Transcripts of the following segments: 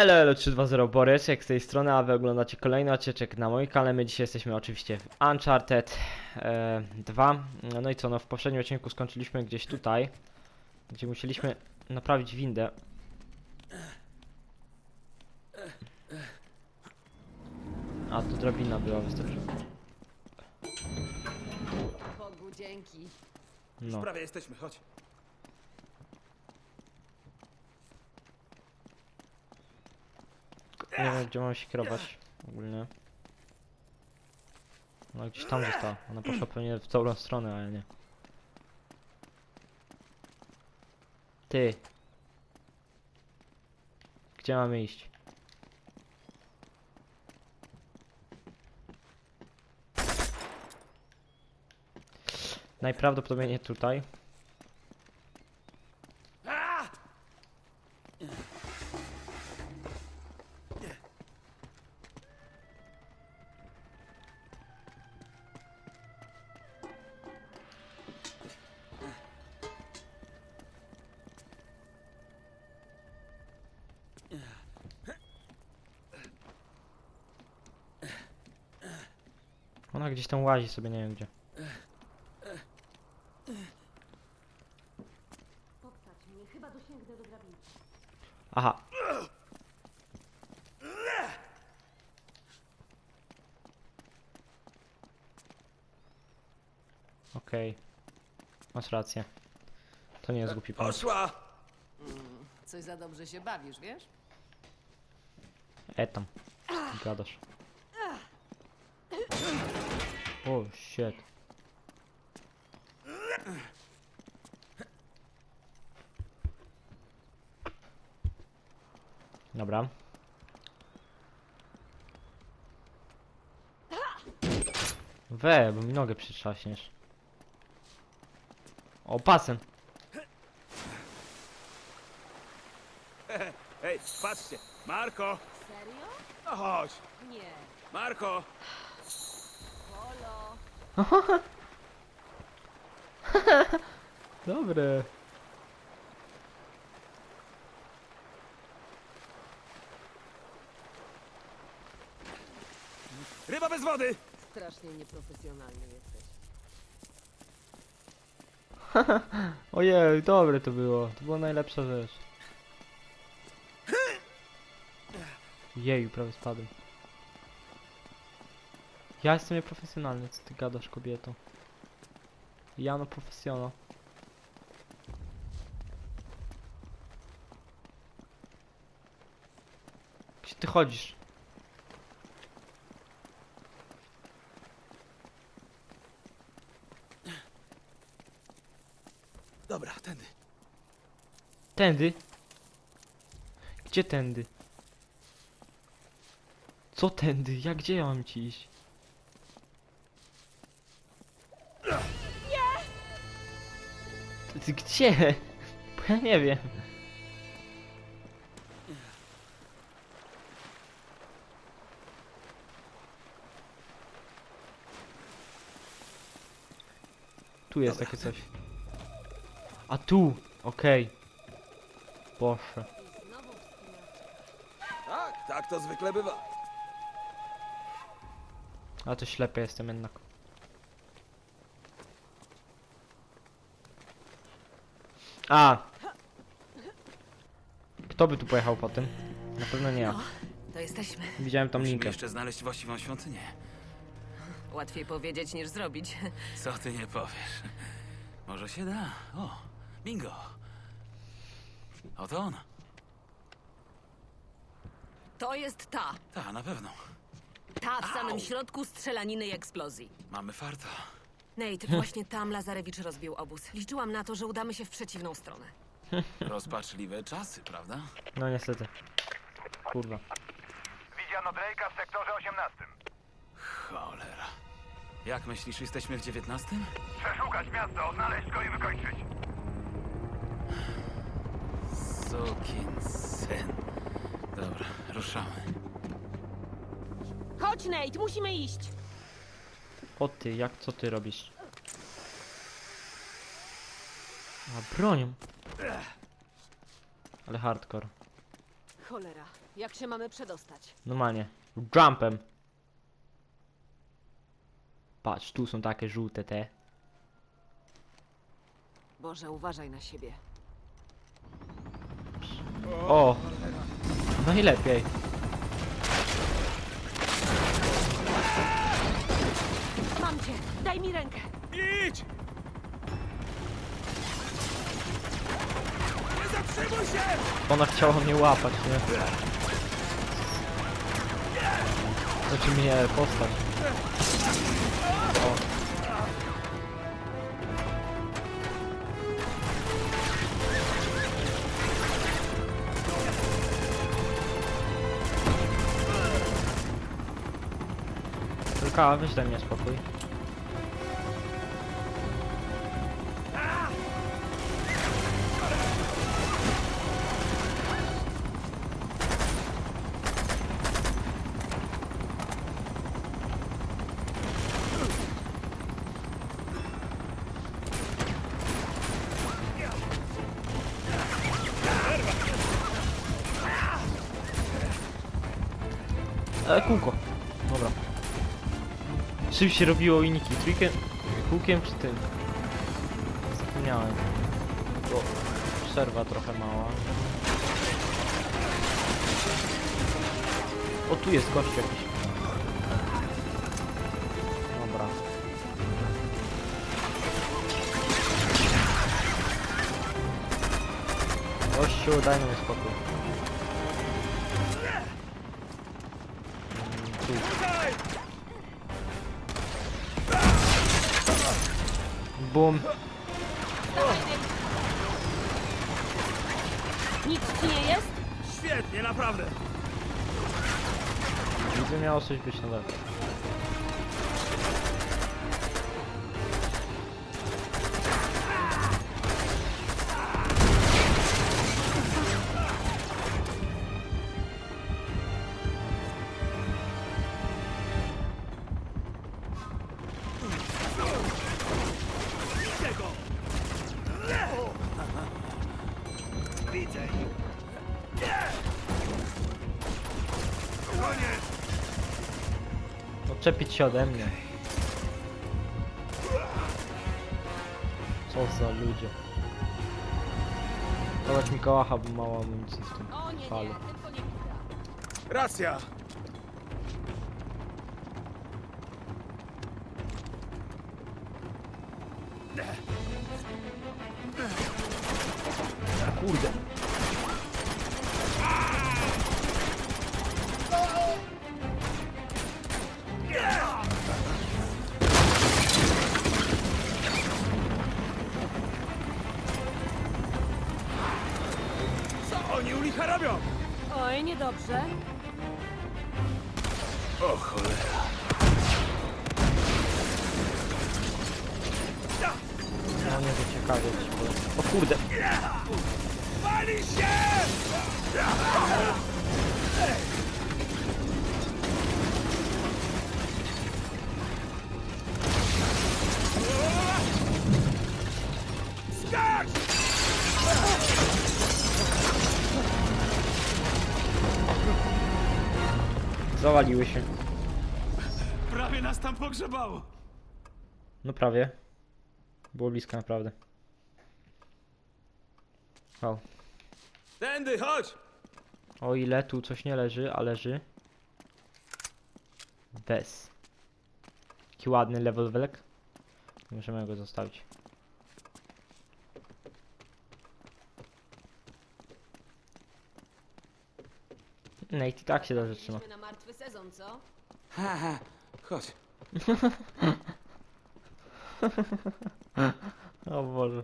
Elo, elo 320 Boreczek z tej strony, a wy oglądacie kolejny odcinek na moim kanale. My dzisiaj jesteśmy oczywiście w Uncharted e, 2. No i co, no w poprzednim odcinku skończyliśmy gdzieś tutaj, gdzie musieliśmy naprawić windę. A tu drabina była wystarczająca. Bogu dzięki. No. Prawie jesteśmy, chodź. Nie wiem gdzie mam się kierować ogólnie. No gdzieś tam została. Ona poszła pewnie w dobrą stronę, ale nie. Ty. Gdzie mamy iść? Najprawdopodobniej nie tutaj. Ona gdzieś tam łazi sobie, nie wiem gdzie. Popsać mnie, chyba dosięgnę do drabiny. Aha. Okej. Masz rację. To nie jest głupi pomysł. Poszła! Coś za dobrze się bawisz, wiesz? E tam. Gadasz. O, shit. Dobra. We, bo mi nogę przytrzaśniesz. O, pasem. Hej, patrzcie! Marko! Serio? No chodź! Nie. Marko! Dobre. Ryba bez wody! Strasznie nieprofesjonalny jesteś. Ojej, dobre to było. To była najlepsza rzecz. Jeju, prawie spadłem. Ja jestem nieprofesjonalny, co ty gadasz, kobieto? Ja no profesjonal. Gdzie ty chodzisz? Dobra, tędy. Tędy? Gdzie tędy? Co tędy? Jak gdzie ja mam ci iść? Gdzie? Bo ja nie wiem. Tu jest Dobra, takie coś. A tu! Okej. Boże. Tak, tak to zwykle bywa. A to ślepy jestem jednak. A! Kto by tu pojechał po tym? Na pewno nie ja. To jesteśmy. Widziałem tam Musimy linkę. jeszcze znaleźć właściwą świątynię. Łatwiej powiedzieć niż zrobić. Co ty nie powiesz? Może się da. O, bingo. Oto on. To jest ta. Ta, na pewno. Ta w samym Au. środku strzelaniny i eksplozji. Mamy farta. Nate, właśnie tam Lazarewicz rozbił obóz. Liczyłam na to, że udamy się w przeciwną stronę. Rozpaczliwe czasy, prawda? No niestety. Kurwa. Widziano Drake'a w sektorze 18. Cholera. Jak myślisz, jesteśmy w dziewiętnastym? Przeszukać miasto, znaleźć go i wykończyć. Sokin syn. Dobra, ruszamy. Chodź, Nate, musimy iść! O ty, jak co ty robisz? A bronią. Ale hardcore. Cholera. Jak się mamy przedostać? Normalnie. Jumpem. Patrz, tu są takie żółte te. Boże, uważaj na siebie. O! No i lepiej. Daj mi rękę! Idź! Nie zatrzymuj się! Ona chciała mnie łapać, nie? Znaczy mnie postać. O. Tylko weź daj mnie spokój. E, kółko. Dobra. Czym się robiło uniki? Trójkiem, kółkiem czy tym? Zapomniałem. Bo przerwa trochę mała. O, tu jest gość jakiś. Dobra. Gościu, daj mi spokój. Bum. Nic ci nie jest? Świetnie, naprawdę. Widzę miało coś być na dole. Odczepić się ode mnie. Co za ludzie. Dawać mi kołacha, bo mało amunicji w tym O nie, falu. tylko nie. Racja! Kurde. Kurde. Pali się! Skacz! Zawaliły się. Prawie nas tam pogrzebało. No prawie. Było blisko naprawdę. Wow. Tędy, chodź! O ile tu coś nie leży, a leży. Bez. Taki ładny level welek. Możemy go zostawić. No i tak się dobrze trzyma. Na martwy sezon, co? Ha, ha. Chodź. O Boże.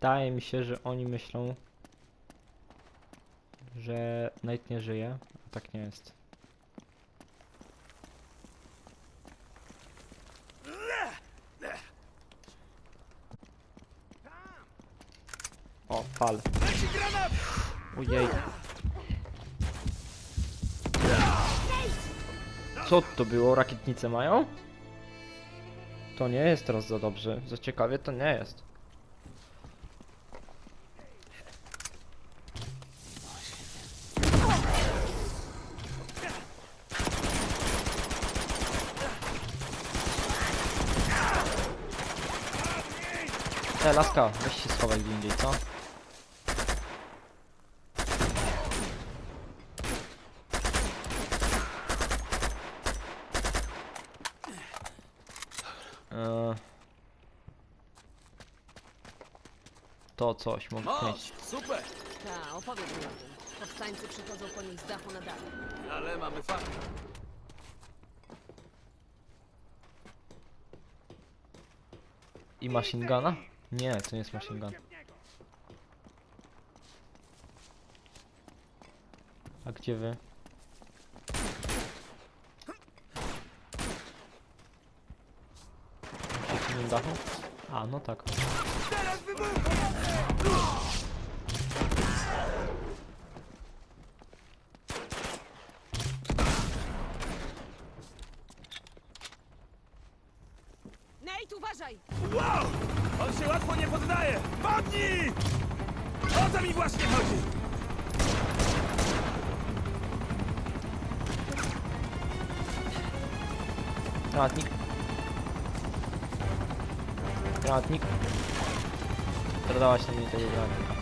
Wydaje mi się, że oni myślą, że Knight nie żyje, a tak nie jest. O, granat! Ojej. Co to było? Rakietnice mają? To nie jest teraz za dobrze. Za ciekawie to nie jest. Te, laska, weź się schowaj gdzie indziej, co? Eee. To coś mogę mieć. Moc! Super! Ta, opowiedz mi o tym. Powstańcy przychodzą po nich z dachu na dach. Ale mamy fakt. I machine guna? Nie, to nie jest machine gun. A gdzie wy? Przy tym dachu? A, no tak. Nate, uważaj! Wow! On się łatwo nie poddaje! Padnij! O to mi właśnie chodzi! Granatnik. Granatnik. Dodałaś na mnie tego granatnika.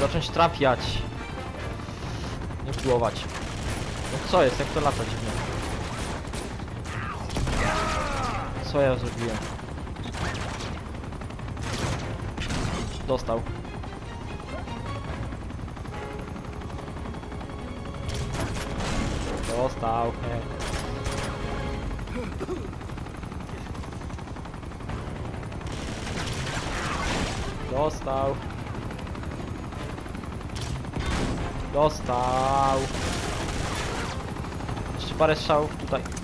Zacząć trafiać. Nie próbować. No co jest, jak to lata dziwnie. Co ja zrobiłem? Dostał. Dostał. Dostał. Dostał. Parę strzałów tutaj.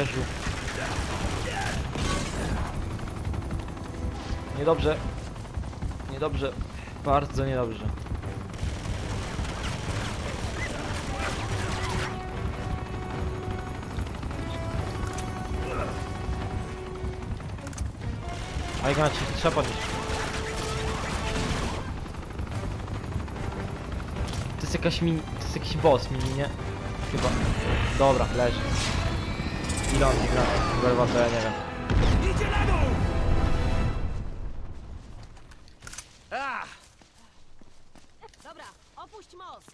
Jeżu. Niedobrze. Niedobrze. Bardzo niedobrze. A Ignaci, trzeba podnieść. To jest jakaś mini... To jest jakiś boss mini, nie? Chyba. Dobra, leży. Ile on gra? Chyba to ja nie wiem. Idzie na dół! A! Dobra, opuść most!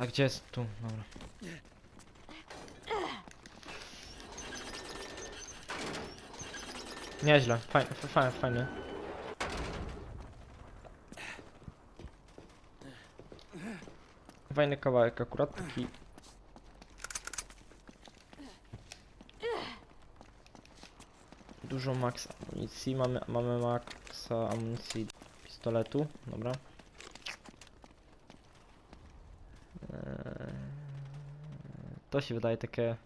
A gdzie jest tu? Dobra. Nieźle, fajnie, fajnie, fajnie. Fajny kawałek akurat taki. Dużo max amunicji, mamy, mamy maxa amunicji pistoletu, dobra. Eee, To się wydaje takie...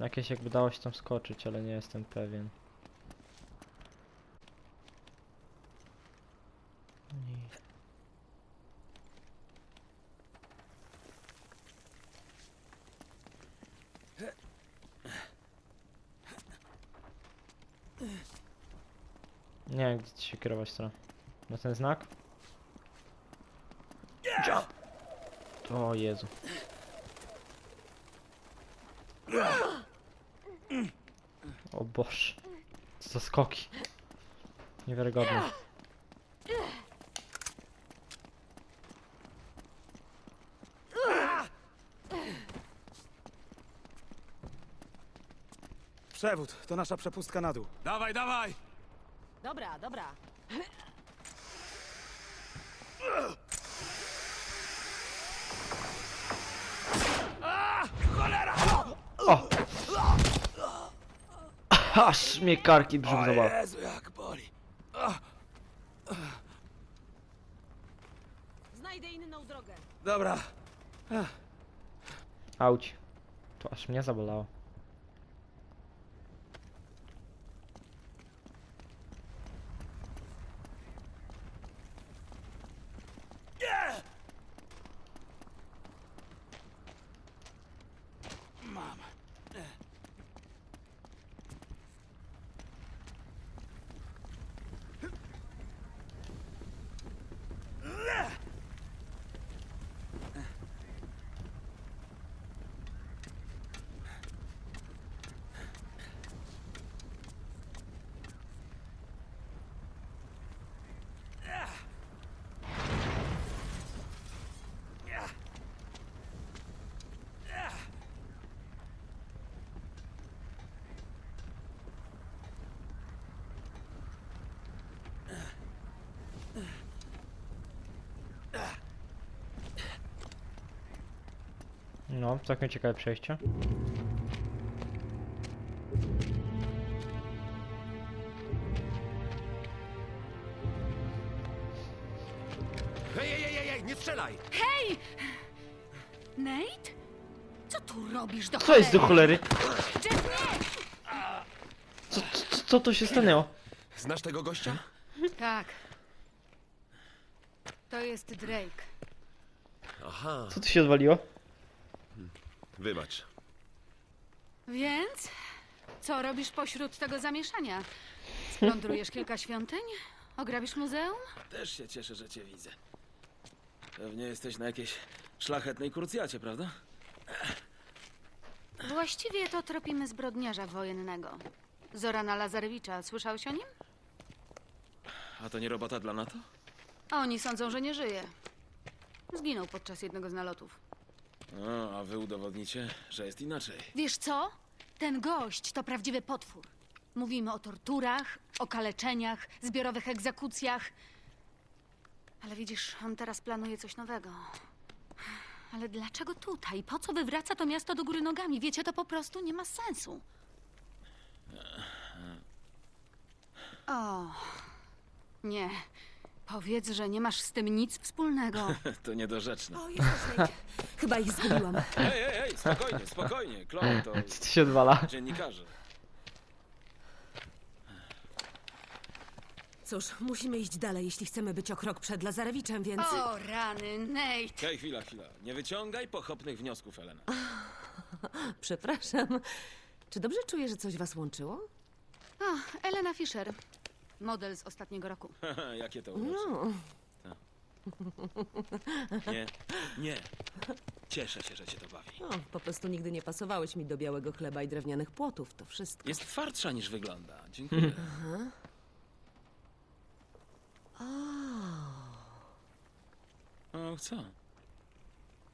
Jakieś jakby dało się tam skoczyć, ale nie jestem pewien. Nie wiem, gdzie się kierować teraz. Na ten znak? Jump! O Jezu. O Boże. Co za skoki. Niewiarygodne. Przewód, to nasza przepustka na dół. Dawaj, dawaj! Dobra, dobra. O! Aż mnie karki brzuch zabaw. Jezu, jak boli. Znajdę inną drogę. Dobra, Auć. To aż mnie zabolało. No, całkiem ciekawe przejście. Ej, ej, ej, ej, nie strzelaj! Nate? Co tu robisz do Co jest do cholery? Jeff, nie! Co, co, co to się stanęło? Znasz tego gościa? Tak. To jest Drake. Aha, Co tu się odwaliło? Wybacz. Więc? Co robisz pośród tego zamieszania? Splądrujesz kilka świątyń? Ograbisz muzeum? Też się cieszę, że cię widzę. Pewnie jesteś na jakiejś szlachetnej kurcjacie, prawda? Właściwie to tropimy zbrodniarza wojennego. Zorana Lazarewicza. Słyszałeś o nim? A to nie robota dla NATO? A oni sądzą, że nie żyje. Zginął podczas jednego z nalotów. No, a wy udowodnicie, że jest inaczej. Wiesz co? Ten gość to prawdziwy potwór. Mówimy o torturach, okaleczeniach, zbiorowych egzekucjach. Ale widzisz, on teraz planuje coś nowego. Ale dlaczego tutaj? Po co wywraca to miasto do góry nogami? Wiecie, to po prostu nie ma sensu. O, nie. Powiedz, że nie masz z tym nic wspólnego. To niedorzeczne. O, Nate. Chyba ich zgubiłam. Ej, ej, ej, spokojnie, spokojnie. Chloe to Co tu się odwala? dziennikarze. Cóż, musimy iść dalej, jeśli chcemy być o krok przed Lazarewiczem, więc... O, rany, Nate. Hej, chwila, chwila. Nie wyciągaj pochopnych wniosków, Elena. Przepraszam. Czy dobrze czuję, że coś was łączyło? O, Elena Fischer. Model z ostatniego roku. Jakie to urocze. No, Nie, nie. Cieszę się, że cię to bawi. no, po prostu nigdy nie pasowałeś mi do białego chleba i drewnianych płotów, to wszystko. Jest twardsza niż wygląda. Dziękuję. Och, co?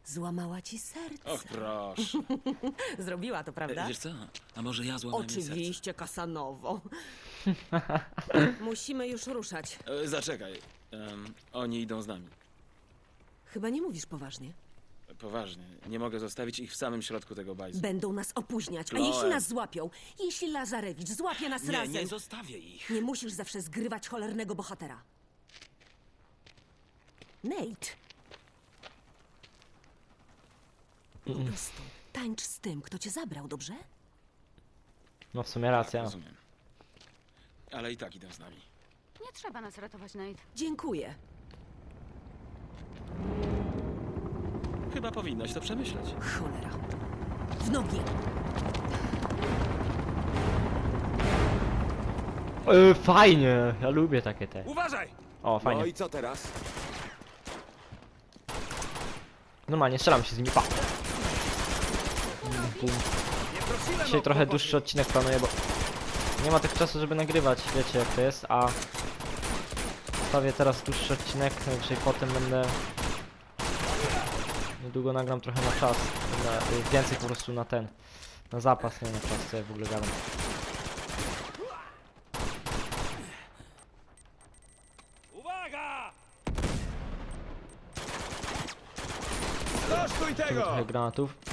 Złamała ci serce. Och, proszę. Zrobiła to, prawda? Wiesz co? A może ja złamałem jej Oczywiście, Kasanowo. Musimy już ruszać. E, zaczekaj. Em, oni idą z nami. Chyba nie mówisz poważnie. Poważnie. Nie mogę zostawić ich w samym środku tego bajzu. Będą nas opóźniać. A Chloe. jeśli nas złapią? Jeśli Lazarewicz złapie nas Nie, razem? nie zostawię ich. Nie musisz zawsze zgrywać cholernego bohatera. Nate. Po prostu tańcz z tym, kto cię zabrał, dobrze? No w sumie racja. Rozumiem. Ale i tak idą z nami. Nie trzeba nas ratować, Nate. Dziękuję. Chyba powinnaś to przemyśleć. Cholera. W nogi. Yy, fajnie, ja lubię takie te. Uważaj! O, fajnie. No i co teraz? Normalnie strzelam się z nimi, pa. Bum. Dzisiaj trochę dłuższy odcinek planuję, bo nie ma tych czasu, żeby nagrywać, wiecie jak to jest, a stawię teraz dłuższy odcinek, najwyżej potem będę niedługo nagram trochę na czas, na, więcej po prostu na ten, na zapas, nie na czas, co ja w ogóle gadam. Uwaga! Tego! trochę granatów.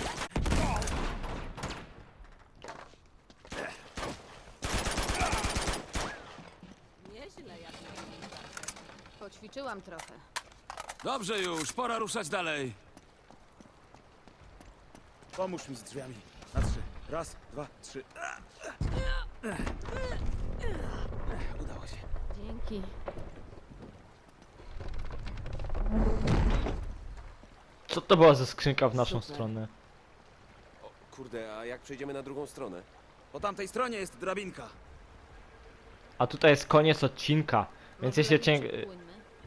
Poćwiczyłam trochę. Dobrze już, pora ruszać dalej. Pomóż mi z drzwiami. Na trzy. Raz, dwa, trzy. Udało się. Dzięki. Co to była za skrzynka w naszą stronę? O, kurde, a jak przejdziemy na drugą stronę? Po tamtej stronie jest drabinka. A tutaj jest koniec odcinka, więc jeśli odcinek...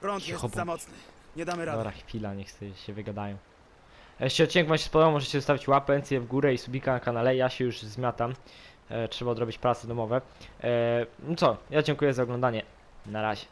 Prąd Cicho jest bądź. za mocny. Nie damy rady. Dobra, chwila, niech sobie się wygadają. Jeśli odcinek Wam się spodobał, możecie zostawić łapę w górę i subika na kanale. Ja się już zmiatam. E, trzeba odrobić prace domowe. E, no co, ja dziękuję za oglądanie. Na razie.